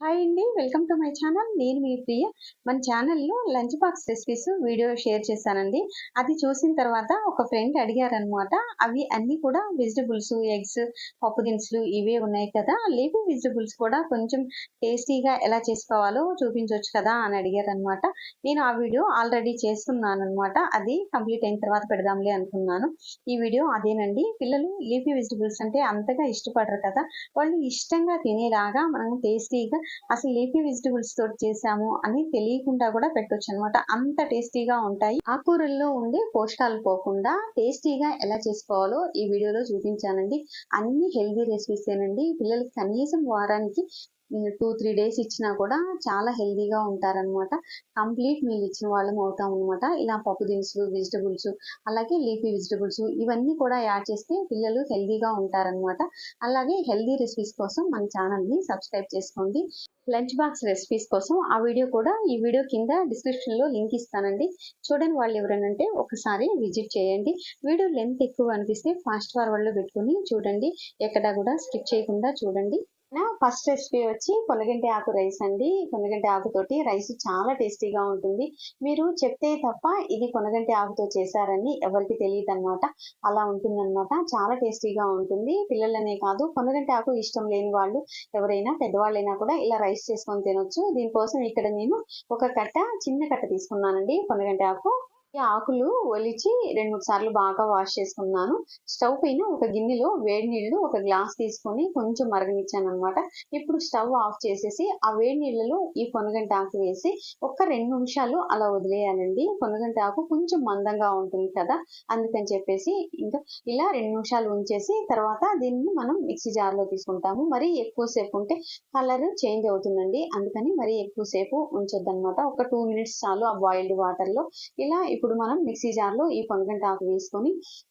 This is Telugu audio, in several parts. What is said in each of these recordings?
హాయ్ అండి వెల్కమ్ టు మై ఛానల్ నేను మీ ప్రియ. మన ఛానల్లో lunch box recipes video share చేశానండి. అది చూసిన తర్వాత ఒక ఫ్రెండ్ అడిగారనమాట అవి అన్నీ కూడా వెజిటబుల్స్ ఎగ్స్ పప్పు దినుసులు ఇవే ఉన్నాయి కదా. లీఫీ వెజిటబుల్స్ కూడా కొంచెం టేస్టీగా ఎలా చేసుకోవాలో చూపించవచ్చు కదా అని అడిగారనమాట నేను ఆ వీడియో ఆల్రెడీ చేస్తున్నాను అనమాట అది కంప్లీట్ అయిన తర్వాత పెడదాంలే అనుకున్నాను. ఈ వీడియో అదేనండి. పిల్లలు లీఫీ వెజిటబుల్స్ అంటే అంతగా ఇష్టపడరు కదా. వాళ్ళు ఇష్టంగా తినేలాగా మనం టేస్టీగా అసలు లీఫీ వెజిటబుల్స్ తోటి చేసాము అని తెలియకుండా కూడా పెట్టొచ్చు అనమాట అంత టేస్టీగా ఉంటాయి. ఆకుకూరల్లో ఉండే పోషకాలు పోకుండా టేస్టీగా ఎలా చేసుకోవాలో ఈ వీడియోలో చూపించానండి. అన్ని హెల్దీ రెసిపీసేనండి. పిల్లలకి కనీసం వారానికి టూ త్రీ డేస్ ఇచ్చినా కూడా చాలా హెల్దీగా ఉంటారనమాట కంప్లీట్ మీల్ ఇచ్చిన వాళ్ళం అవుతాం అనమాట ఇలా పప్పు దినుసులు వెజిటబుల్స్ అలాగే లీఫీ వెజిటబుల్స్ ఇవన్నీ కూడా యాడ్ చేస్తే పిల్లలు హెల్దీగా ఉంటారనమాట అలాగే హెల్దీ రెసిపీస్ కోసం మన ఛానల్ని సబ్స్క్రైబ్ చేసుకోండి. లంచ్ బాక్స్ రెసిపీస్ కోసం ఆ వీడియో కూడా ఈ వీడియో కింద డిస్క్రిప్షన్లో లింక్ ఇస్తానండి. చూడని వాళ్ళు ఎవరైనా ఒకసారి విజిట్ చేయండి. వీడియో లెంత్ ఎక్కువ అనిపిస్తే ఫాస్ట్ ఫార్వర్డ్లో పెట్టుకుని చూడండి. ఎక్కడా కూడా స్కిప్ చేయకుండా చూడండి. ఫస్ట్ రెసిపీ వచ్చి పొనగంటి ఆకు రైస్ అండి. కొనగంటి ఆకుతోటి రైస్ చాలా టేస్టీగా ఉంటుంది. మీరు చెప్తే తప్ప ఇది కొనగంటి ఆకుతో చేశారని ఎవరికి తెలియదు అనమాట అలా ఉంటుందన్నమాట. చాలా టేస్టీగా ఉంటుంది. పిల్లలనే కాదు కొనగంటి ఆకు ఇష్టం లేని వాళ్ళు ఎవరైనా పెద్దవాళ్ళైనా కూడా ఇలా రైస్ చేసుకొని తినొచ్చు. దీనికోసం ఇక్కడ నేను ఒక కట్ట చిన్న కట్ట తీసుకున్నానండి. కొనగంటి ఆకు ఈ ఆకులు ఒలిచి రెండు మూడు సార్లు బాగా వాష్ చేసుకున్నాను. స్టవ్ పైన ఒక గిన్నెలో వేడి నీళ్ళు ఒక గ్లాస్ తీసుకొని కొంచెం మరగనిచ్చాను అనమాట ఇప్పుడు స్టవ్ ఆఫ్ చేసేసి ఆ వేడి నీళ్ళలో ఈ పొనగంట ఆకు వేసి ఒక్క రెండు నిమిషాలు అలా వదిలేయాలండి. పొనగంట ఆకు కొంచెం మందంగా ఉంటుంది కదా అందుకని చెప్పేసి ఇంకా ఇలా రెండు నిమిషాలు ఉంచేసి తర్వాత దీన్ని మనం మిక్సీ జార్లో తీసుకుంటాము. మరీ ఎక్కువసేపు ఉంటే కలర్ చేంజ్ అవుతుందండి. అందుకని మరీ ఎక్కువసేపు ఉంచొద్దనమాట ఒక టూ మినిట్స్ చాలు ఆ బాయిల్డ్ వాటర్లో. ఇలా ఇప్పుడు మనం మిక్సీ జార్లో ఈ పొంగంటి ఆకు వేసుకొని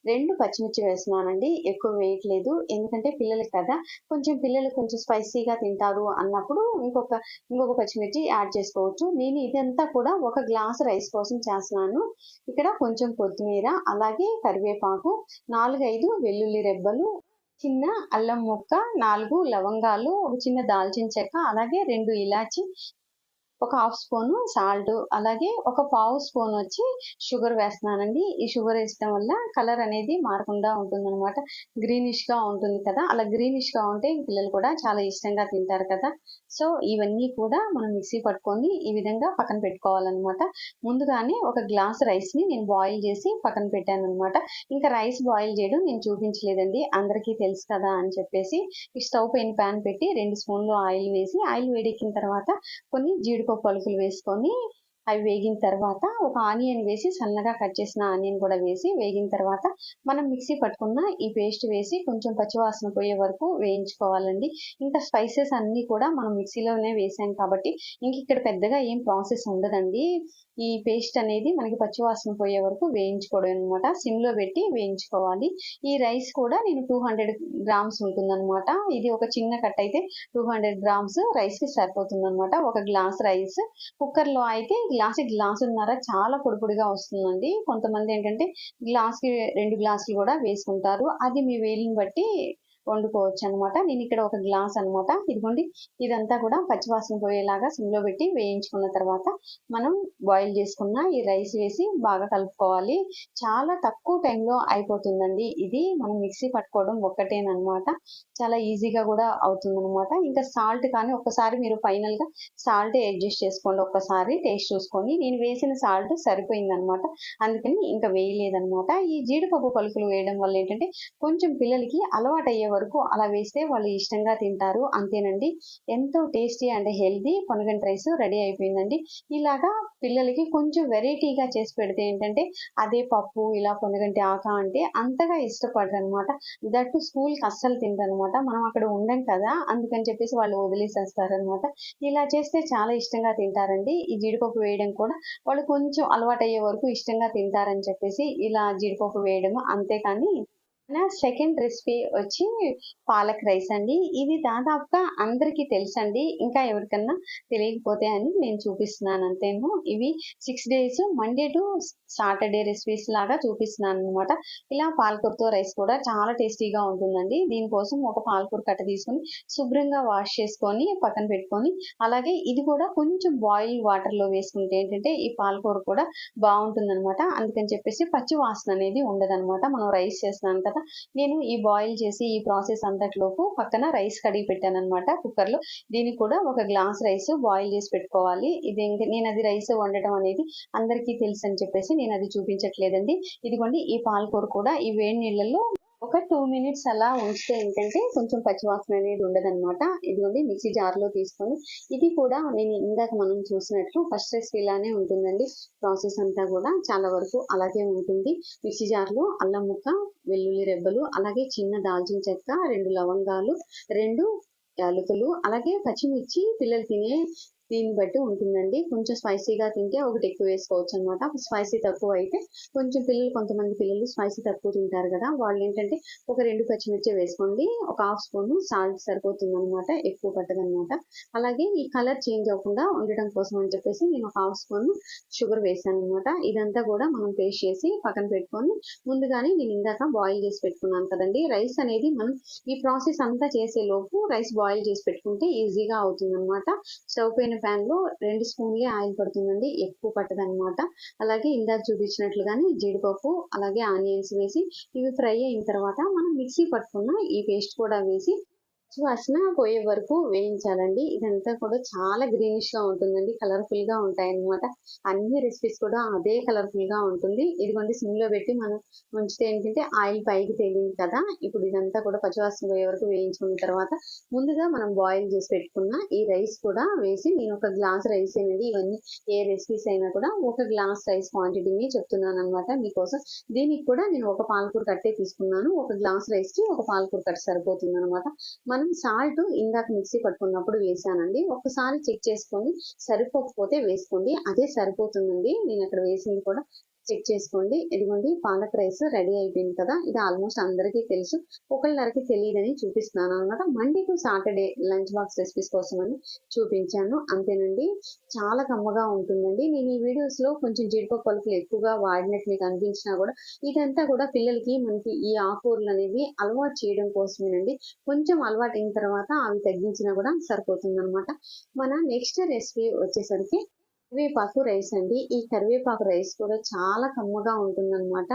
రెండు పచ్చిమిర్చి వేస్తున్నానండి. ఎక్కువ వేయట్లేదు. ఎందుకంటే పిల్లలకి కదా. కొంచెం పిల్లలు కొంచెం స్పైసీగా తింటారు అన్నప్పుడు ఇంకొక ఇంకొక పచ్చిమిర్చి యాడ్ చేసుకోవచ్చు. నేను ఇదంతా కూడా ఒక గ్లాస్ రైస్ కోసం చేస్తున్నాను. ఇక్కడ కొంచెం కొత్తిమీర అలాగే కరివేపాకు నాలుగైదు వెల్లుల్లి రెబ్బలు చిన్న అల్లం ముక్క నాలుగు లవంగాలు ఒక చిన్న దాల్చిన చెక్క అలాగే రెండు ఇలాచి ఒక హాఫ్ స్పూన్ సాల్ట్ అలాగే ఒక పావు స్పూన్ వచ్చి షుగర్ వేస్తున్నానండి. ఈ షుగర్ వేసడం వల్ల కలర్ అనేది మారకుండా ఉంటుందన్నమాట. అనమాట గ్రీనిష్గా ఉంటుంది కదా. అలా గ్రీనిష్గా ఉంటే పిల్లలు కూడా చాలా ఇష్టంగా తింటారు కదా. సో ఇవన్నీ కూడా మనం మిక్సీ పట్టుకొని ఈ విధంగా పక్కన పెట్టుకోవాలన్నమాట. ముందుగానే ఒక గ్లాస్ రైస్ని నేను బాయిల్ చేసి పక్కన పెట్టాను అనమాట ఇంకా రైస్ బాయిల్ చేయడం నేను చూపించలేదండి. అందరికీ తెలుసు కదా అని చెప్పేసి స్టవ్ పైన ప్యాన్ పెట్టి రెండు స్పూన్లు ఆయిల్ వేసి ఆయిల్ వేడెక్కిన తర్వాత కొన్ని జీడిపప్పు పలుకులు వేసుకొని అవి వేగిన తర్వాత ఒక ఆనియన్ వేసి సన్నగా కట్ చేసిన ఆనియన్ కూడా వేసి వేగిన తర్వాత మనం మిక్సీ పట్టుకున్న ఈ పేస్ట్ వేసి కొంచెం పచ్చివాసన పోయే వరకు వేయించుకోవాలండి. ఇంకా స్పైసెస్ అన్నీ కూడా మనం మిక్సీలోనే వేసాం కాబట్టి ఇంక ఇక్కడ పెద్దగా ఏం ప్రాసెస్ ఉండదండి. ఈ పేస్ట్ అనేది మనకి పచ్చివాసన పోయే వరకు వేయించుకోవడం అనమాట సిమ్లో పెట్టి వేయించుకోవాలి. ఈ రైస్ కూడా నేను టూ హండ్రెడ్ గ్రామ్స్ ఉంటుందన్నమాట. ఇది ఒక చిన్న కట్ అయితే టూ హండ్రెడ్ గ్రామ్స్ రైస్కి సరిపోతుందన్నమాట. ఒక గ్లాస్ రైస్. కుక్కర్లో అయితే గ్లాస్ గ్లాసున్నర చాలా పొడిపొడిగా వస్తుందండి. కొంతమంది ఏంటంటే గ్లాస్కి రెండు గ్లాసులు కూడా వేసుకుంటారు. అది మీ వేలిని బట్టి వండుకోవచ్చు అనమాట నేను ఇక్కడ ఒక గ్లాస్ అనమాట. ఇదిగోండి ఇదంతా కూడా పచ్చివాసన పోయేలాగా సిమ్లో పెట్టి వేయించుకున్న తర్వాత మనం బాయిల్ చేసుకున్న ఈ రైస్ వేసి బాగా కలుపుకోవాలి. చాలా తక్కువ టైంలో అయిపోతుందండి. ఇది మనం మిక్సీ పట్టుకోవడం ఒక్కటేనమాట. చాలా ఈజీగా కూడా అవుతుందనమాట. ఇంకా సాల్ట్ కానీ ఒక్కసారి మీరు ఫైనల్గా సాల్ట్ అడ్జస్ట్ చేసుకోండి ఒక్కసారి టేస్ట్ చూసుకొని. నేను వేసిన సాల్ట్ సరిపోయిందనమాట. అందుకని ఇంకా వేయలేదనమాట. ఈ జీడిపప్పు పలుకులు వేయడం వల్ల ఏంటంటే కొంచెం పిల్లలకి అలవాటు అయ్యే వరకు అలా వేస్తే వాళ్ళు ఇష్టంగా తింటారు. అంతేనండి. ఎంతో టేస్టీ అండ్ హెల్దీ పొనగంటి రైస్ రెడీ అయిపోయిందండి. ఇలాగా పిల్లలకి కొంచెం వెరైటీగా చేసి పెడితే ఏంటంటే అదే పప్పు ఇలా పొనగంటి ఆక అంటే అంతగా ఇష్టపడరు అనమాట దట్టు స్కూల్కి అస్సలు తింటారనమాట మనం అక్కడ ఉండం కదా అందుకని చెప్పేసి వాళ్ళు వదిలేసేస్తారనమాట. ఇలా చేస్తే చాలా ఇష్టంగా తింటారండి. ఈ జీడిపప్పు వేయడం కూడా వాళ్ళు కొంచెం అలవాటు అయ్యే వరకు ఇష్టంగా తింటారని చెప్పేసి ఇలా జీడిపప్పు వేయడం అంతేకాని నా సెకండ్ రెసిపీ వచ్చి పాలక్ రైస్ అండి. ఇది దాదాపుగా అందరికీ తెలుసండి. ఇంకా ఎవరికన్నా తెలియకపోతే అని నేను చూపిస్తున్నాను అంతేను. ఇవి six days Monday to Saturday recipes లాగా చూపిస్తున్నాను అనమాట ఇలా పాలకూరతో రైస్ కూడా చాలా టేస్టీగా ఉంటుందండి. దీనికోసం ఒక పాలకూర కట్ట తీసుకొని శుభ్రంగా వాష్ చేసుకొని పక్కన పెట్టుకొని అలాగే ఇది కూడా కొంచెం బాయిల్ వాటర్లో వేసుకుంటే ఏంటంటే ఈ పాలకూర కూడా బాగుంటుంది అనమాట అందుకని చెప్పేసి పచ్చి వాసన అనేది ఉండదనమాట మనం రైస్ చేస్తున్నాం కదా నేను ఈ బాయిల్ చేసి ఈ ప్రాసెస్ అంతట్లోపు పక్కన రైస్ కడిగి పెట్టాను అనమాట కుక్కర్లో దీనికి కూడా ఒక గ్లాస్ రైస్ బాయిల్ చేసి పెట్టుకోవాలి. ఇది నేను అది రైస్ వండటం అనేది అందరికీ తెలుసు అని చెప్పేసి నేను అది చూపించట్లేదండి. ఇదిగోండి ఈ పాలకూర కూడా ఈ వేడి నీళ్ళల్లో ఒక టూ మినిట్స్ అలా ఉంచితే ఏంటంటే కొంచెం పచ్చివాసన అనేది ఉండదన్నమాట. ఇదిగోండి మిక్సీ జార్లో తీసుకొని ఇది కూడా నేను ఇందాక మనం చూసినట్లు ఫస్ట్ రెసిపీ లానే ఉంటుందండి. ప్రాసెస్ అంతా కూడా చాలా వరకు అలాగే ఉంటుంది. మిక్సీ జార్లో అల్లం ముక్క వెల్లుల్లి రెబ్బలు అలాగే చిన్న దాల్చిన చెక్క రెండు లవంగాలు రెండు యాలకులు అలాగే పచ్చిమిర్చి పిల్లలు తినే దీన్ని బట్టి ఉంటుందండి. కొంచెం స్పైసీగా తింటే ఒకటి ఎక్కువ వేసుకోవచ్చు అనమాట స్పైసీ తక్కువ అయితే కొంచెం పిల్లలు కొంతమంది పిల్లలు స్పైసీ తక్కువ తింటారు కదా. వాళ్ళు ఏంటంటే ఒక రెండు పచ్చిమిర్చి వేసుకోండి. ఒక హాఫ్ స్పూన్ సాల్ట్ సరిపోతుంది అనమాట ఎక్కువ పట్టదనమాట అలాగే ఈ కలర్ చేంజ్ అవ్వకుండా ఉండటం కోసం అని చెప్పేసి నేను ఒక హాఫ్ స్పూన్ షుగర్ వేసాను అనమాట ఇదంతా కూడా మనం పేస్ట్ చేసి పక్కన పెట్టుకొని ముందుగానే నేను ఇందాక బాయిల్ చేసి పెట్టుకున్నాను కదండి. రైస్ అనేది మనం ఈ ప్రాసెస్ అంతా చేసే లోపు రైస్ బాయిల్ చేసి పెట్టుకుంటే ఈజీగా అవుతుంది అనమాట స్టవ్ పైన ప్యాన్లో రెండు స్పూన్లే ఆయిల్ పడుతుందండి. ఎక్కువ పట్టదనమాట అలాగే ఇందాక చూపించినట్లుగానే జీడిపప్పు అలాగే ఆనియన్స్ వేసి ఇవి ఫ్రై అయిన తర్వాత మనం మిక్సీ పట్టుకున్న ఈ పేస్ట్ కూడా వేసి వాసన పోయే వరకు వేయించాలండి. ఇదంతా కూడా చాలా గ్రీనిష్గా ఉంటుందండి. కలర్ఫుల్గా ఉంటాయి అనమాట అన్ని రెసిపీస్ కూడా అదే కలర్ఫుల్గా ఉంటుంది. ఇదిగోండి సిమ్లో పెట్టి మనం ఉంచితే ఏంటంటే ఆయిల్ పైకి తేలింది కదా. ఇప్పుడు ఇదంతా కూడా పచ్చివాసన పోయే వరకు వేయించుకున్న తర్వాత ముందుగా మనం బాయిల్ చేసి పెట్టుకున్న ఈ రైస్ కూడా వేసి నేను ఒక గ్లాస్ రైస్ అనేది ఇవన్నీ ఏ రెసిపీస్ అయినా కూడా ఒక గ్లాస్ రైస్ క్వాంటిటీని చెప్తున్నాను అనమాట మీకోసం. దీనికి కూడా నేను ఒక పాలకూర కట్టే తీసుకున్నాను. ఒక గ్లాస్ రైస్కి ఒక పాలకూర కట్ట సరిపోతుంది అనమాట మనం సాల్ట్ ఇందాక మిక్సీ పట్టుకున్నప్పుడు వేసానండి ఒకసారి చెక్ చేసుకొని సరిపోకపోతే వేసుకోండి. అదే సరిపోతుందండి. నేను అక్కడ వేసింది కూడా చెక్ చేసుకోండి. ఇదిగోండి పాలక్ రైస్ రెడీ అయిపోయింది కదా. ఇది ఆల్మోస్ట్ అందరికీ తెలుసు. ఒకళ్ళకి తెలియదని చూపిస్తున్నాను అనమాట Monday to Saturday lunch box recipes కోసం అని చూపించాను. అంతేనండి. చాలా కమ్మగా ఉంటుందండి. నేను ఈ వీడియోస్లో కొంచెం జీడిపప్పు పలుకులు ఎక్కువగా వాడినట్టు మీకు అనిపించినా కూడా ఇదంతా కూడా పిల్లలకి మనకి ఈ ఆకూరలు అనేవి అలవాటు చేయడం కోసమేనండి. కొంచెం అలవాటు అయిన తర్వాత అవి తగ్గించినా కూడా సరిపోతుంది మన నెక్స్ట్ రెసిపీ వచ్చేసరికి కరివేపాకు రైస్ అండి. ఈ కరివేపాకు రైస్ కూడా చాలా కమ్మగా ఉంటుందన్నమాట.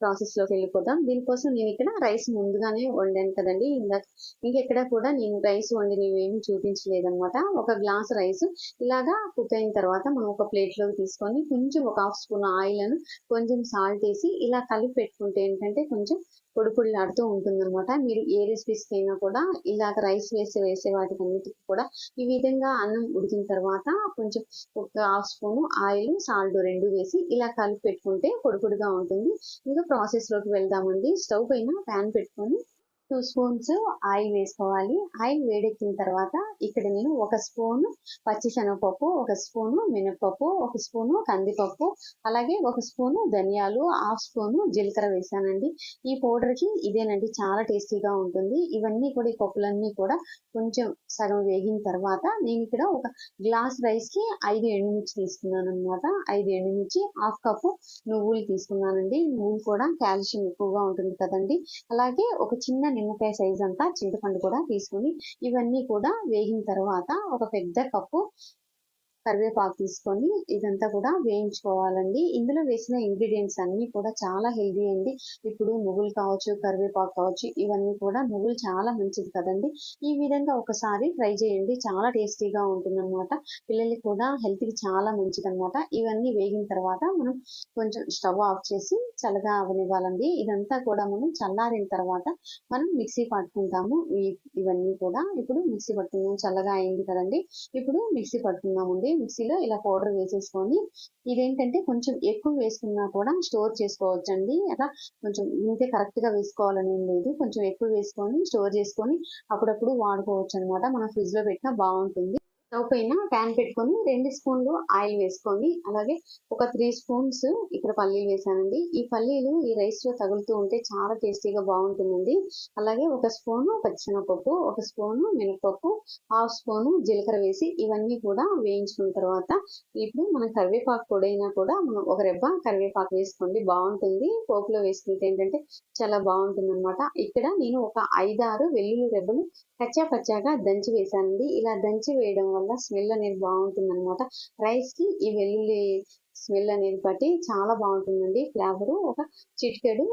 ప్రాసెస్లోకి వెళ్ళిపోదాం. దీనికోసం నేను ఇక్కడ రైస్ ముందుగానే వండాను కదండి. ఇందాక ఇంకెక్కడ కూడా నేను రైస్ వండి నేనేమి చూపించలేదన్నమాట. ఒక గ్లాస్ రైస్ ఇలాగా కుక్ అయిన తర్వాత మనం ఒక ప్లేట్లోకి తీసుకొని కొంచెం ఒక హాఫ్ స్పూన్ ఆయిల్ కొంచెం సాల్ట్ వేసి ఇలా కలిపి పెట్టుకుంటే ఏంటంటే కొంచెం పొడి పొడిలాడుతూ ఉంటుంది అనమాట మీరు ఏ రెసిపీస్కి అయినా కూడా ఇలాగ రైస్ వేసి వేసే వాటికి అన్నిటికీ కూడా ఈ విధంగా అన్నం ఉడికిన తర్వాత కొంచెం ఒక హాఫ్ స్పూను ఆయిల్ సాల్ట్ రెండు వేసి ఇలా కలిపి పెట్టుకుంటే పొడి పొడిగా ఉంటుంది. ఇంకా ప్రాసెస్లోకి వెళ్దామండి. స్టవ్ పైన ప్యాన్ పెట్టుకొని టూ స్పూన్స్ ఆయిల్ వేసుకోవాలి. ఆయిల్ వేడెక్కిన తర్వాత ఇక్కడ నేను ఒక స్పూన్ పచ్చిశనగపప్పు ఒక స్పూను మినపప్పు ఒక స్పూను కందిపప్పు అలాగే ఒక స్పూను ధనియాలు హాఫ్ స్పూను జీలకర్ర వేసానండి. ఈ పౌడర్కి ఇదేనండి చాలా టేస్టీగా ఉంటుంది. ఇవన్నీ కూడా ఈ పప్పులన్నీ కూడా కొంచెం సగం వేగిన తర్వాత నేను ఇక్కడ ఒక గ్లాస్ రైస్కి ఐదు ఎండుమిర్చి తీసుకున్నాను అనమాట ఐదు ఎండుమిర్చి హాఫ్ కప్పు నువ్వులు తీసుకున్నానండి. నువ్వులు కూడా కాల్షియం ఎక్కువగా ఉంటుంది కదండి. అలాగే ఒక చిన్న నిమ్మకాయ సైజ్ అంతా చింతపండు కూడా తీసుకుని ఇవన్నీ కూడా వేగిన తర్వాత ఒక పెద్ద కప్పు కరివేపాకు తీసుకొని ఇదంతా కూడా వేయించుకోవాలండి. ఇందులో వేసిన ఇంగ్రీడియంట్స్ అన్నీ కూడా చాలా హెల్దీ అండి. ఇప్పుడు నువ్వులు కావచ్చు కరివేపాకు కావచ్చు ఇవన్నీ కూడా నువ్వులు చాలా మంచిది కదండి. ఈ విధంగా ఒకసారి ట్రై చేయండి. చాలా టేస్టీగా ఉంటుంది అనమాట పిల్లలకి కూడా హెల్త్కి చాలా మంచిది అనమాట ఇవన్నీ వేగిన తర్వాత మనం కొంచెం స్టవ్ ఆఫ్ చేసి చల్లగా అవనివ్వాలండి. ఇదంతా కూడా మనం చల్లారిన తర్వాత మనం మిక్సీ పట్టుకుంటాము. ఇవన్నీ కూడా ఇప్పుడు మిక్సీ పట్టుకున్నాం. చల్లగా అయింది కదండి. ఇప్పుడు మిక్సీ పట్టుకుందామండి. మిక్సీలో ఇలా పౌడర్ వేసేసుకొని ఇదేంటంటే కొంచెం ఎక్కువ వేసుకున్నా కూడా స్టోర్ చేసుకోవచ్చు అండి అలా కొంచెం ఇంతే కరెక్ట్గా వేసుకోవాలని ఏం లేదు. కొంచెం ఎక్కువ వేసుకొని స్టోర్ చేసుకొని అప్పుడప్పుడు వాడుకోవచ్చు అనమాట మనం ఫ్రిడ్జ్లో పెట్టినా బాగుంటుంది. స్టవ్ పైన ప్యాన్ పెట్టుకొని రెండు స్పూన్లు ఆయిల్ వేసుకోండి. అలాగే ఒక త్రీ స్పూన్స్ ఇక్కడ పల్లీలు వేసానండి. ఈ పల్లీలు ఈ రైస్లో తగులుతూ ఉంటే చాలా టేస్టీగా బాగుంటుందండి. అలాగే ఒక స్పూను పచ్చినపప్పు ఒక స్పూను మినపప్పు హాఫ్ స్పూను జీలకర్ర వేసి ఇవన్నీ కూడా వేయించుకున్న తర్వాత ఇప్పుడు మనం కరివేపాకు పొడైనా కూడా మనం ఒక రెబ్బ కరివేపాకు వేసుకోండి. బాగుంటుంది. పోపులో వేసుకుంటే ఏంటంటే చాలా బాగుంటుంది అనమాట ఇక్కడ నేను ఒక ఐదారు వెల్లుల్లి రెబ్బలు కచ్చా పచ్చాగా దంచి వేసానండి. ఇలా దంచి వేయడం వల్ల స్మెల్ అనేది బాగుంటుంది అనమాట రైస్కి ఈ వెల్లుల్లి స్మెల్ అనేది బట్టి చాలా బాగుంటుందండి. ఫ్లేవర్ ఒక చిటికెడు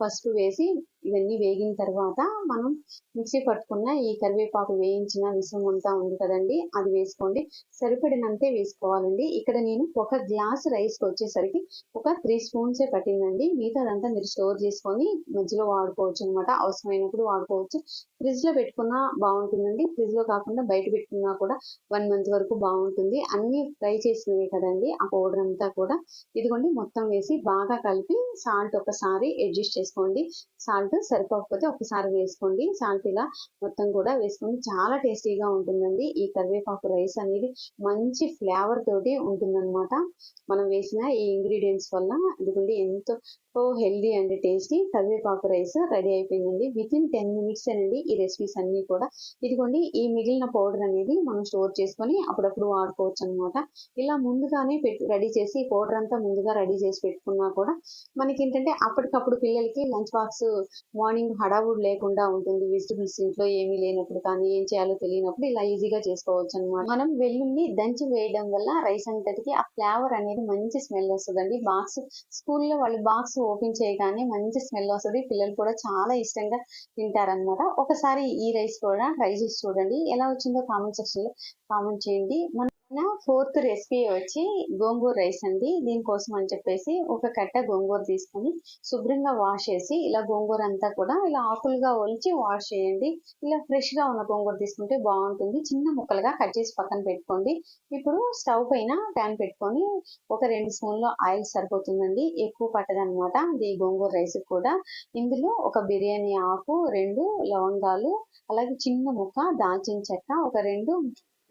పసుపు వేసి ఇవన్నీ వేగిన తర్వాత మనం మిక్సీ పట్టుకున్న ఈ కరివేపాకు వేయించిన విషయం అంతా ఉంది కదండి అది వేసుకోండి. సరిపడినంతే వేసుకోవాలండి. ఇక్కడ నేను ఒక గ్లాస్ రైస్కి వచ్చేసరికి ఒక త్రీ స్పూన్సే పట్టిందండి. మిగతాదంతా మీరు స్టోర్ చేసుకొని మధ్యలో వాడుకోవచ్చు అనమాట అవసరమైనప్పుడు వాడుకోవచ్చు. ఫ్రిడ్జ్లో పెట్టుకున్నా బాగుంటుందండి. ఫ్రిడ్జ్లో కాకుండా బయట పెట్టుకున్నా కూడా వన్ మంత్ వరకు బాగుంటుంది. అన్నీ ఫ్రై చేసినవి కదండి ఆ పౌడర్ అంతా కూడా. ఇదిగోండి మొత్తం వేసి బాగా కలిపి సాల్ట్ ఒకసారి అడ్జస్ట్ చేసుకోండి. సాల్ట్ సరిపోకపోతే ఒకసారి వేసుకోండి. సాల్ట్ ఇలా మొత్తం కూడా వేసుకొని చాలా టేస్టీగా ఉంటుందండి. ఈ కరివేపాకు రైస్ అనేది మంచి ఫ్లేవర్ తోటి ఉంటుందన్నమాట. మనం వేసిన ఈ ఇంగ్రీడియంట్స్ వల్ల ఇదిగోండి ఎంతో హెల్దీ అండ్ టేస్టీ కరివేపాకు రైస్ రెడీ అయిపోయిందండి. విత్ ఇన్ టెన్ మినిట్స్ అండి ఈ రెసిపీస్ అన్నీ కూడా. ఇదిగోండి ఈ మిగిలిన పౌడర్ అనేది మనం స్టోర్ చేసుకొని అప్పుడప్పుడు వాడుకోవచ్చు అనమాట ఇలా ముందుగానే పెట్టి రెడీ చేసి పౌడర్ అంతా ముందుగా రెడీ చేసి పెట్టుకున్నా కూడా మనకి ఏంటంటే అప్పటికప్పుడు పిల్లలకి లంచ్ బాక్స్ మార్నింగ్ హడావుడు లేకుండా ఉంటుంది. వెజిటబుల్స్ ఇంట్లో ఏమీ లేనప్పుడు కానీ ఏం చేయాలో తెలియనప్పుడు ఇలా ఈజీగా చేసుకోవచ్చు అనమాట మనం వెల్లుల్లి దంచి వేయడం వల్ల రైస్ అంతటికి ఆ ఫ్లేవర్ అనేది మంచి స్మెల్ వస్తుందండి. బాక్స్ స్కూల్లో వాళ్ళు బాక్స్ ఓపెన్ చేయగానే మంచి స్మెల్ వస్తుంది. పిల్లలు కూడా చాలా ఇష్టంగా తింటారనమాట ఒకసారి ఈ రైస్ కూడా ట్రై చేసి చూడండి. ఎలా వచ్చిందో కామెంట్ సెక్షన్లో కామెంట్ చేయండి. నా ఫోర్త్ రెసిపీ వచ్చి గోంగూర రైస్ అండి. దీనికోసం అని చెప్పేసి ఒక కట్ట గోంగూర తీసుకొని శుభ్రంగా వాష్ చేసి ఇలా గోంగూర అంతా కూడా ఇలా ఆకులుగా ఒలిచి వాష్ చేయండి. ఇలా ఫ్రెష్గా ఉన్న గోంగూర తీసుకుంటే బాగుంటుంది. చిన్న ముక్కలుగా కట్ చేసి పక్కన పెట్టుకోండి. ఇప్పుడు స్టవ్ పైన ప్యాన్ పెట్టుకొని ఒక రెండు స్పూన్లు ఆయిల్ సరిపోతుందండి. ఎక్కువ పట్టదనమాట ఈ గోంగూర రైస్ కూడా. ఇందులో ఒక బిర్యానీ ఆకు రెండు లవంగాలు అలాగే చిన్న ముక్క దాల్చిన చెక్క ఒక రెండు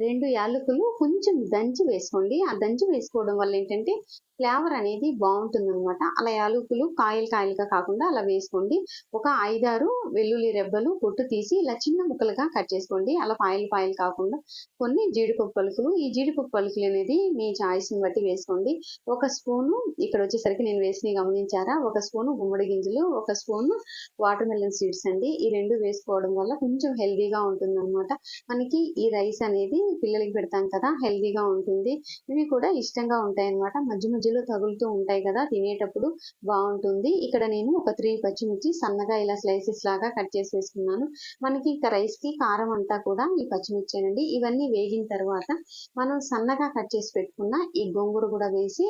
రెండు యాలకులు కొంచెం దంచి వేసుకోండి. ఆ దంచి వేసుకోవడం వల్ల ఏంటంటే ఫ్లేవర్ అనేది బాగుంటుంది అనమాట అలా యాలకులు కాయలు కాయలుగా కాకుండా అలా వేసుకోండి. ఒక ఐదారు వెల్లుల్లి రెబ్బలు పొట్టు తీసి ఇలా చిన్న ముక్కలుగా కట్ చేసుకోండి. అలా పాయలు పాయలు కాకుండా కొన్ని జీడిపప్పు పలుకులు. ఈ జీడిపప్పు పలుకులు అనేది మీ ని బట్టి వేసుకోండి. ఒక స్పూను ఇక్కడ వచ్చేసరికి నేను వేసి గమనించారా? ఒక స్పూను గుమ్మడి గింజలు ఒక స్పూను వాటర్ మెలన్ సీడ్స్ అండి. ఈ రెండు వేసుకోవడం వల్ల కొంచెం హెల్దీగా ఉంటుంది అనమాట మనకి ఈ రైస్ అనేది పిల్లలకి పెడతాం కదా హెల్దీగా ఉంటుంది. ఇవి కూడా ఇష్టంగా ఉంటాయి అన్నమాట మధ్య మధ్యలో తగులుతూ ఉంటాయి కదా తినేటప్పుడు బాగుంటుంది. ఇక్కడ నేను ఒక త్రీ పచ్చిమిర్చి సన్నగా ఇలా స్లైసెస్ లాగా కట్ చేసి వేసుకున్నాను మనకి ఇక రైస్కి కారం అంతా కూడా ఈ పచ్చిమిర్చి అండి ఇవన్నీ వేగిన తర్వాత మనం సన్నగా కట్ చేసి పెట్టుకున్న ఈ గోంగూర కూడా వేసి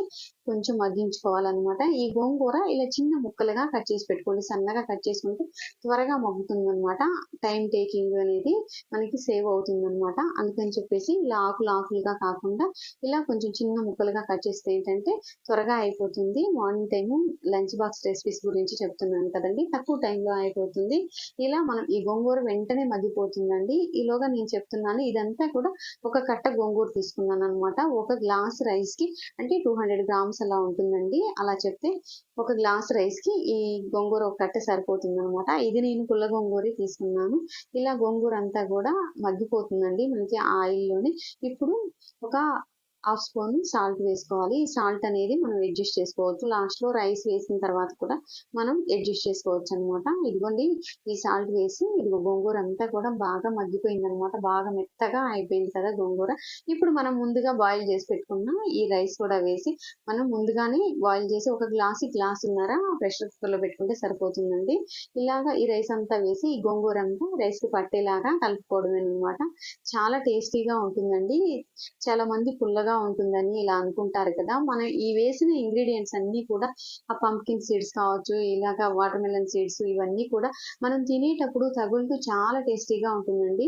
కొంచెం మగ్గించుకోవాలన్నమాట. ఈ గోంగూర ఇలా చిన్న ముక్కలుగా కట్ చేసి పెట్టుకోండి. సన్నగా కట్ చేసుకుంటే త్వరగా మగ్గుతుంది అనమాట టైం టేకింగ్ అనేది మనకి సేవ్ అవుతుంది అనమాట అందుకని చెప్పేసి ఇలా ఆకులు ఆకులుగా కాకుండా ఇలా కొంచెం చిన్న ముక్కలుగా కట్ చేస్తే ఏంటంటే త్వరగా అయిపోతుంది. Morning time lunch box recipes గురించి చెప్తున్నాను కదండి. తక్కువ టైంలో అయిపోతుంది. ఇలా మనం ఈ గోంగూర వెంటనే మగ్గిపోతుందండి. ఈలోగా నేను చెప్తున్నాను ఇదంతా కూడా ఒక కట్ట గోంగూర తీసుకున్నాను అనమాట ఒక గ్లాస్ రైస్కి అంటే టూ హండ్రెడ్ గ్రామ్స్ అలా ఉంటుందండి. అలా చెప్తే ఒక గ్లాస్ రైస్కి ఈ గోంగూర ఒక కట్ట సరిపోతుంది అనమాట ఇది నేను పుల్ల గోంగూర తీసుకున్నాను. ఇలా గోంగూర అంతా కూడా మగ్గిపోతుందండి. మనకి ఆయిల్లోనే ఇప్పుడు ఒక హాఫ్ స్పూన్ సాల్ట్ వేసుకోవాలి. ఈ సాల్ట్ అనేది మనం అడ్జస్ట్ చేసుకోవచ్చు. లాస్ట్లో రైస్ వేసిన తర్వాత కూడా మనం అడ్జస్ట్ చేసుకోవచ్చు అనమాట ఇదిగోండి ఈ సాల్ట్ వేసి ఇదిగో గోంగూర అంతా కూడా బాగా మగ్గిపోయింది అనమాట బాగా మెత్తగా అయిపోయింది కదా గోంగూర. ఇప్పుడు మనం ముందుగా బాయిల్ చేసి పెట్టుకున్న ఈ రైస్ కూడా వేసి మనం ముందుగానే బాయిల్ చేసి ఒక గ్లాస్ గ్లాస్ ఉన్నారా ప్రెషర్ కుక్కర్లో పెట్టుకుంటే సరిపోతుందండి. ఇలాగా ఈ రైస్ అంతా వేసి ఈ గోంగూర అంతా రైస్కి పట్టేలాగా కలుపుకోవడమే అనమాట చాలా టేస్టీగా ఉంటుందండి. చాలా మంది పుల్లగా ఉంటుందని ఇలా అనుకుంటారు కదా. మనం ఈ వేసిన ఇంగ్రీడియంట్స్ అన్నీ కూడా ఆ పంకిన్ సీడ్స్ కావచ్చు ఇలాగా వాటర్ మెలన్ సీడ్స్ ఇవన్నీ కూడా మనం తినేటప్పుడు తగులుతూ చాలా టేస్టీగా ఉంటుందండి.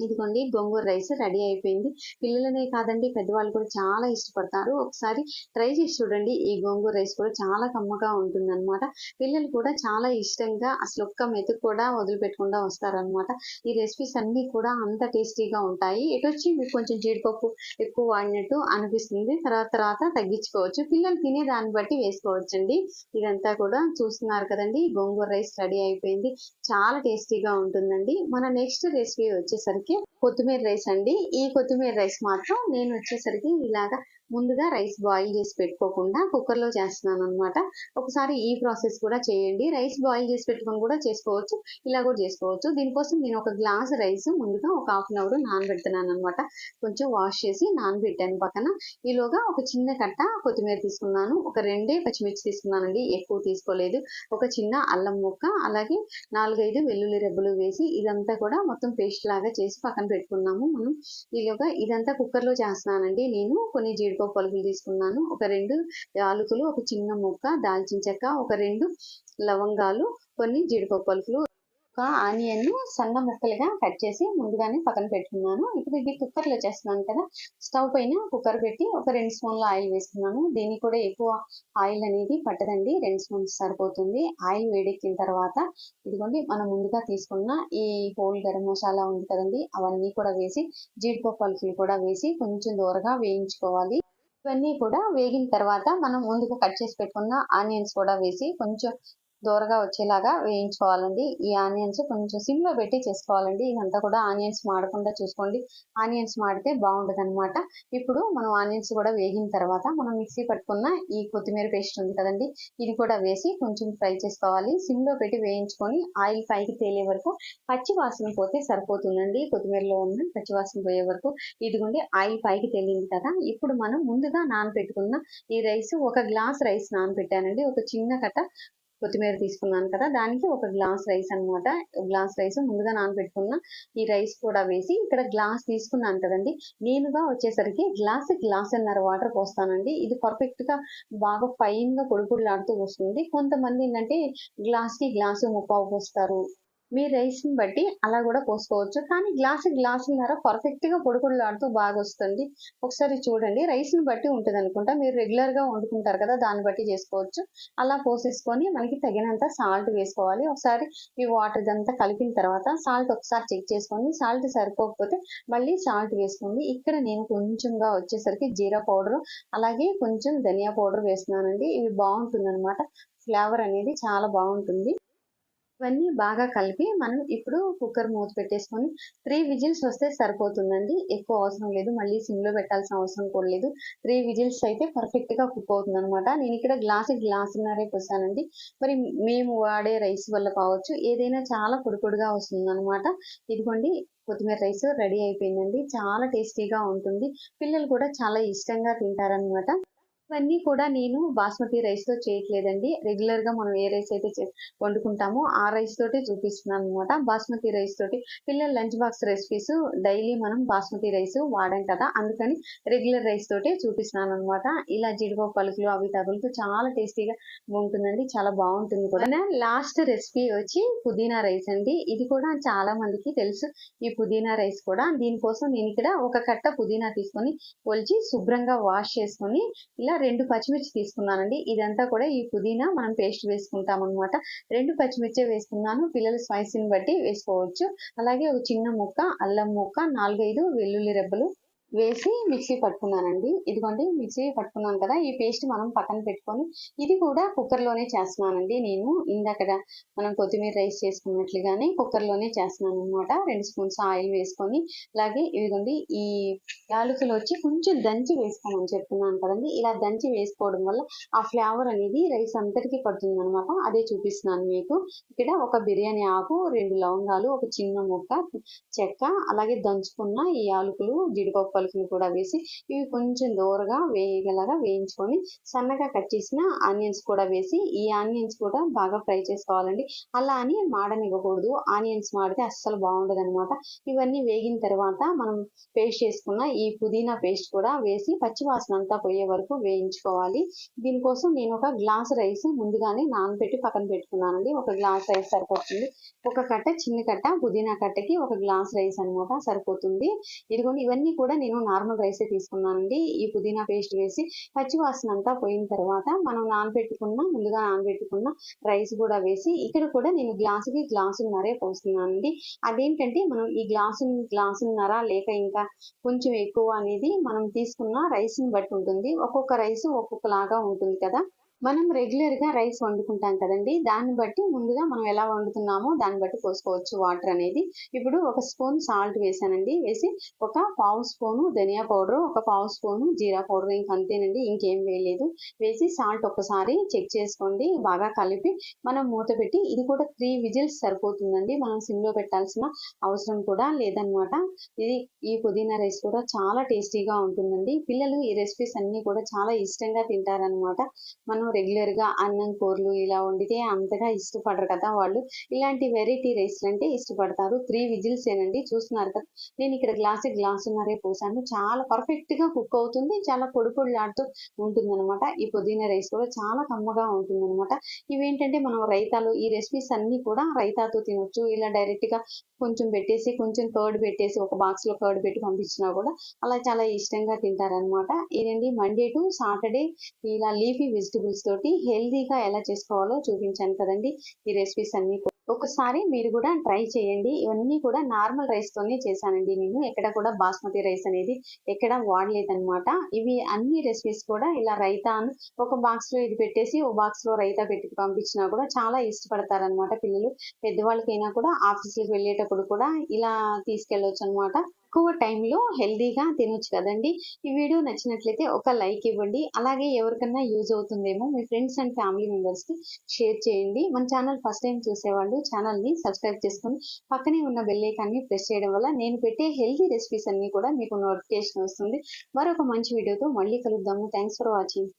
ఇదిగోండి గోంగూర రైస్ రెడీ అయిపోయింది. పిల్లలనే కాదండి పెద్దవాళ్ళు కూడా చాలా ఇష్టపడతారు. ఒకసారి ట్రై చేసి చూడండి ఈ గోంగూర రైస్ కూడా చాలా కమ్మగా ఉంటుంది అనమాట పిల్లలు కూడా చాలా ఇష్టంగా అసలు ఒక్క మెతుకు కూడా వదిలిపెట్టకుండా వస్తారనమాట ఈ రెసిపీస్ అన్నీ కూడా అంత టేస్టీగా ఉంటాయి. ఇటు వచ్చి మీకు కొంచెం జీడిపప్పు ఎక్కువ వాడినట్టు అనిపిస్తుంది. తర్వాత తర్వాత తగ్గించుకోవచ్చు. పిల్లలు తినే దాన్ని బట్టి వేసుకోవచ్చండి. ఇదంతా కూడా చూస్తున్నారు కదండి గోంగూర రైస్ రెడీ అయిపోయింది. చాలా టేస్టీగా ఉంటుందండి. మన నెక్స్ట్ రెసిపీ వచ్చేసరికి కొత్తిమీర రైస్ అండి. ఈ కొత్తిమీర రైస్ మాత్రం నేను వచ్చేసరికి ఇలాగా ముందుగా రైస్ బాయిల్ చేసి పెట్టుకోకుండా కుక్కర్లో చేస్తున్నాను అనమాట ఒకసారి ఈ ప్రాసెస్ కూడా చేయండి. రైస్ బాయిల్ చేసి పెట్టుకొని కూడా చేసుకోవచ్చు. ఇలా కూడా చేసుకోవచ్చు. దీనికోసం నేను ఒక గ్లాస్ రైస్ ముందుగా ఒక హాఫ్ అన్ అవర్ నానబెడుతున్నాను అనమాట కొంచెం వాష్ చేసి నానబెట్టాను పక్కన. ఈలోగా ఒక చిన్న కట్ట కొత్తిమీర తీసుకున్నాను. ఒక రెండే పచ్చిమిర్చి తీసుకున్నానండి. ఎక్కువ తీసుకోలేదు. ఒక చిన్న అల్లం ముక్క అలాగే నాలుగైదు వెల్లుల్లి రెబ్బలు వేసి ఇదంతా కూడా మొత్తం పేస్ట్ లాగా చేసి పక్కన పెట్టుకున్నాము మనం. ఈలోగా ఇదంతా కుక్కర్లో చేస్తున్నానండి. నేను కొన్ని జీడిపప్పు పలుకులు తీసుకున్నాను. ఒక రెండు యాలకులు ఒక చిన్న ముక్క దాల్చిన చెక్క ఒక రెండు లవంగాలు కొన్ని జీడిపప్పు పలుకులు. ఒక ఆనియన్ సన్న ముక్కలుగా కట్ చేసి ముందుగానే పక్కన పెట్టుకున్నాను. ఇప్పుడు ఇది కుక్కర్లో చేస్తున్నాను కదా స్టవ్ పైన కుక్కర్ పెట్టి ఒక రెండు స్పూన్ల ఆయిల్ వేసుకున్నాను. దీనికి కూడా ఎక్కువ ఆయిల్ అనేది పట్టదండి రెండు స్పూన్స్ సరిపోతుంది. ఆయిల్ వేడెక్కిన తర్వాత ఇదిగోండి మనం ముందుగా తీసుకున్న ఈ హోల్ గరం మసాలా ఉంది కదండి అవన్నీ కూడా వేసి జీడిపప్పు పలుకులు కూడా వేసి కొంచెం దూరగా వేయించుకోవాలి. ఇవన్నీ కూడా వేగిన తర్వాత మనం ముందుగా కట్ చేసి పెట్టుకున్న ఆనియన్స్ కూడా వేసి కొంచెం దూరగా వచ్చేలాగా వేయించుకోవాలండి. ఈ ఆనియన్స్ కొంచెం సిమ్లో పెట్టి చేసుకోవాలండి. ఇదంతా కూడా ఆనియన్స్ మాడకుండా చూసుకోండి. ఆనియన్స్ మాడితే బాగుంటుంది అనమాట ఇప్పుడు మనం ఆనియన్స్ కూడా వేగిన తర్వాత మనం మిక్సీ పట్టుకున్న ఈ కొత్తిమీర పేస్ట్ ఉంది కదండి ఇది కూడా వేసి కొంచెం ఫ్రై చేసుకోవాలి. సిమ్లో పెట్టి వేయించుకొని ఆయిల్ పైకి తేలే వరకు పచ్చి వాసన పోతే సరిపోతుందండి. కొత్తిమీరలో ఉన్న పచ్చి వాసన పోయే వరకు ఇదిగోండి ఆయిల్ పైకి తేలింది కదా. ఇప్పుడు మనం ముందుగా నానబెట్టుకున్న ఈ రైస్ ఒక గ్లాస్ రైస్ నానబెట్టానండి ఒక చిన్న కట్ట కొత్తిమీర తీసుకున్నాను కదా దానికి ఒక గ్లాస్ రైస్ అనమాట గ్లాస్ రైస్ ముందుగా నానబెట్టుకున్న ఈ రైస్ కూడా వేసి ఇక్కడ గ్లాస్ తీసుకున్నాను కదండి. నేనుగా వచ్చేసరికి గ్లాస్ గ్లాసున్నర వాటర్ పోస్తానండి. ఇది పర్ఫెక్ట్గా బాగా ఫైన్గా గా వస్తుంది. కొంతమంది ఏంటంటే గ్లాస్కి గ్లాసు ముప్పావు పోస్తారు. మీ రైస్ని బట్టి అలా కూడా పోసుకోవచ్చు. కానీ గ్లాసు గ్లాసున్నర పర్ఫెక్ట్ పర్ఫెక్ట్గా పొడి బాగా వస్తుంది. ఒకసారి చూడండి. రైస్ని బట్టి ఉంటుంది అనుకుంటా మీరు రెగ్యులర్గా వండుకుంటారు కదా దాన్ని బట్టి చేసుకోవచ్చు. అలా పోసేసుకొని మనకి తగినంత సాల్ట్ వేసుకోవాలి. ఒకసారి ఈ వాటర్ ఇదంతా కలిపిన తర్వాత సాల్ట్ ఒకసారి చెక్ చేసుకోండి సాల్ట్ సరిపోకపోతే మళ్ళీ సాల్ట్ వేసుకోండి. ఇక్కడ నేను కొంచెంగా వచ్చేసరికి జీరా పౌడర్ అలాగే కొంచెం ధనియా పౌడర్ వేస్తున్నానండి. ఇవి బాగుంటుంది అనమాట ఫ్లేవర్ అనేది చాలా బాగుంటుంది. ఇవన్నీ బాగా కలిపి మనం ఇప్పుడు కుక్కర్ మూత పెట్టేసుకొని త్రీ విజిల్స్ వస్తే సరిపోతుందండి. ఎక్కువ అవసరం లేదు. మళ్ళీ సిమ్లో పెట్టాల్సిన అవసరం కూడా లేదు. త్రీ విజిల్స్ అయితే పర్ఫెక్ట్గా కుక్ అవుతుంది అనమాట నేను ఇక్కడ గ్లాస్ గ్లాసున్నరే పోసానండి మరి మేము వాడే రైస్ వల్ల కావచ్చు ఏదైనా చాలా పొడి పొడిగా వస్తుంది అనమాట ఇదిగోండి కొత్తిమీర రైస్ రెడీ అయిపోయిందండి. చాలా టేస్టీగా ఉంటుంది. పిల్లలు కూడా చాలా ఇష్టంగా తింటారనమాట ఇవన్నీ కూడా నేను బాస్మతి రైస్తో చేయట్లేదండి. రెగ్యులర్గా మనం ఏ రైస్ అయితే చే- వండుకుంటామో ఆ రైస్ తోటే చూపిస్తున్నాను అనమాట బాస్మతి రైస్ తోటి పిల్లల లంచ్ బాక్స్ రెసిపీస్ డైలీ మనం బాస్మతి రైస్ వాడాం కదా. అందుకని రెగ్యులర్ రైస్ తోటే చూపిస్తున్నాను అనమాట ఇలా జీడిపప్పు పలుకులు అవి తగులుతూ చాలా టేస్టీగా ఉంటుందండి. చాలా బాగుంటుంది కూడా. లాస్ట్ రెసిపీ వచ్చి పుదీనా రైస్ అండి. ఇది కూడా చాలా మందికి తెలుసు ఈ పుదీనా రైస్ కూడా. దీనికోసం నేను ఇక్కడ ఒక కట్ట పుదీనా తీసుకొని ఒలిచి శుభ్రంగా వాష్ చేసుకొని ఇలా రెండు పచ్చిమిర్చి తీసుకున్నానండి. ఇదంతా కూడా ఈ పుదీనా మనం పేస్ట్ వేసుకుంటాం అనమాట రెండు పచ్చిమిర్చి వేసుకున్నాను. పిల్లల స్పైసీని బట్టి వేసుకోవచ్చు. అలాగే ఒక చిన్న ముక్క అల్లం ముక్క నాలుగైదు వెల్లుల్లి రెబ్బలు వేసి మిక్సీ పట్టుకున్నానండి. ఇదిగోండి మిక్సీ పట్టుకున్నాను కదా ఈ పేస్ట్ మనం పక్కన పెట్టుకొని ఇది కూడా కుక్కర్లోనే చేస్తున్నానండి నేను. ఇందక్కడ మనం కొత్తిమీర రైస్ చేసుకున్నట్లుగానే కుక్కర్లోనే చేస్తున్నాను అనమాట రెండు స్పూన్స్ ఆయిల్ వేసుకొని అలాగే ఇదిగోండి ఈ యాలకులు వచ్చి కొంచెం దంచి వేసుకోమని చెప్తున్నాను కదండి. ఇలా దంచి వేసుకోవడం వల్ల ఆ ఫ్లేవర్ అనేది రైస్ అంతటికీ పడుతుంది అనమాట అదే చూపిస్తున్నాను మీకు. ఇక్కడ ఒక బిర్యానీ ఆకు రెండు లవంగాలు ఒక చిన్న ముక్క చెక్క అలాగే దంచుకున్న ఈ యాలకులు జీడిపప్పు పలుకుని కూడా వేసి ఇవి కొంచెం దూరగా వేయగలగా వేయించుకొని సన్నగా కట్ చేసిన ఆనియన్స్ కూడా వేసి ఈ ఆనియన్స్ కూడా బాగా ఫ్రై చేసుకోవాలండి. అలా అని మాడనివ్వకూడదు. ఆనియన్స్ మాడితే అస్సలు బాగుండదు అనమాట ఇవన్నీ వేగిన తర్వాత మనం పేస్ట్ చేసుకున్న ఈ పుదీనా పేస్ట్ కూడా వేసి పచ్చివాసన అంతా పోయే వరకు వేయించుకోవాలి. దీనికోసం నేను ఒక గ్లాస్ రైస్ ముందుగానే నానబెట్టి పక్కన పెట్టుకున్నానండి. ఒక గ్లాస్ రైస్ సరిపోతుంది. ఒక కట్ట చిన్న కట్ట పుదీనా కట్టకి ఒక గ్లాస్ రైస్ అన్నమాట సరిపోతుంది. ఇదిగోండి ఇవన్నీ కూడా నేను నేను నార్మల్ రైసే తీసుకున్నానండి. ఈ పుదీనా పేస్ట్ వేసి పచ్చివాసన అంతా పోయిన తర్వాత మనం నానబెట్టుకున్న ముందుగా నానబెట్టుకున్న రైస్ కూడా వేసి ఇక్కడ కూడా నేను గ్లాసుకి గ్లాసున్నరే పోస్తున్నానండి. అదేంటంటే మనం ఈ గ్లాసు గ్లాసున్నర లేక ఇంకా కొంచెం ఎక్కువ అనేది మనం తీసుకున్న రైస్ని బట్టి ఉంటుంది. ఒక్కొక్క రైస్ ఒక్కొక్కలాగా ఉంటుంది కదా. మనం రెగ్యులర్గా రైస్ వండుకుంటాం కదండి. దాన్ని బట్టి ముందుగా మనం ఎలా వండుతున్నామో దాన్ని బట్టి పోసుకోవచ్చు వాటర్ అనేది. ఇప్పుడు ఒక స్పూన్ సాల్ట్ వేసానండి. వేసి ఒక పావు స్పూను ధనియా పౌడర్ ఒక పావు స్పూను జీరా పౌడర్ ఇంక అంతేనండి. ఇంకేం వేయలేదు. వేసి సాల్ట్ ఒకసారి చెక్ చేసుకోండి. బాగా కలిపి మనం మూత పెట్టి ఇది కూడా త్రీ విజిల్స్ సరిపోతుందండి. మనం సిమ్లో పెట్టాల్సిన అవసరం కూడా లేదనమాట ఇది ఈ పుదీనా రైస్ కూడా చాలా టేస్టీగా ఉంటుందండి. పిల్లలు ఈ రెసిపీస్ అన్నీ కూడా చాలా ఇష్టంగా తింటారనమాట మనం రెగ్యులర్గా అన్నం కూరలు ఇలా వండితే అంతగా ఇష్టపడరు కదా వాళ్ళు. ఇలాంటి వెరైటీ రైస్లు అంటే ఇష్టపడతారు. త్రీ విజిల్స్ ఏనండి చూస్తున్నారు కదా. నేను ఇక్కడ గ్లాస్ గ్లాస్ గ్లాసున్నరే పోసాను. చాలా పర్ఫెక్ట్గా కుక్ అవుతుంది. చాలా పొడి పొడిలాడుతూ ఉంటుంది అనమాట ఈ పుదీనా రైస్ కూడా చాలా కమ్మగా ఉంటుంది అనమాట ఇవేంటంటే మనం రైతాలు ఈ రెసిపీస్ అన్ని కూడా రైతాతో తినొచ్చు. ఇలా డైరెక్ట్గా కొంచెం పెట్టేసి కొంచెం కర్డ్ పెట్టేసి ఒక బాక్స్లో కర్డ్ పెట్టి పంపించినా కూడా అలా చాలా ఇష్టంగా తింటారనమాట ఇదండి మండే టు సాటర్డే ఇలా లీఫీ వెజిటబుల్స్. తోటి హెల్దీగా ఎలా చేసుకోవాలో చూపించాను కదండి ఈ రెసిపీస్ అన్ని కూడా. ఒకసారి మీరు కూడా ట్రై చేయండి. ఇవన్నీ కూడా నార్మల్ రైస్ తోనే చేశానండి నేను. ఎక్కడ కూడా బాస్మతి రైస్ అనేది ఎక్కడ వాడలేదనమాట ఇవి అన్ని రెసిపీస్ కూడా ఇలా రైతా ఒక బాక్స్లో ఇది పెట్టేసి ఓ బాక్స్లో రైతా పెట్టి పంపించినా కూడా చాలా ఇష్టపడతారనమాట పిల్లలు. పెద్దవాళ్ళకైనా కూడా ఆఫీస్కి వెళ్ళేటప్పుడు కూడా ఇలా తీసుకెళ్ళొచ్చు అనమాట తక్కువ టైంలో హెల్దీగా తినొచ్చు కదండి. ఈ వీడియో నచ్చినట్లయితే ఒక లైక్ ఇవ్వండి. అలాగే ఎవరికన్నా యూజ్ అవుతుందేమో మీ ఫ్రెండ్స్ అండ్ ఫ్యామిలీ మెంబర్స్కి షేర్ చేయండి. మన ఛానల్ ఫస్ట్ టైం చూసేవాళ్ళు ఛానల్ని సబ్స్క్రైబ్ చేసుకొని పక్కనే ఉన్న బెల్లైకాన్ని ప్రెస్ చేయడం వల్ల నేను పెట్టే హెల్దీ రెసిపీస్ అన్నీ కూడా మీకు నోటిఫికేషన్ వస్తుంది. మరొక మంచి వీడియోతో మళ్ళీ కలుద్దాము. Thanks for watching.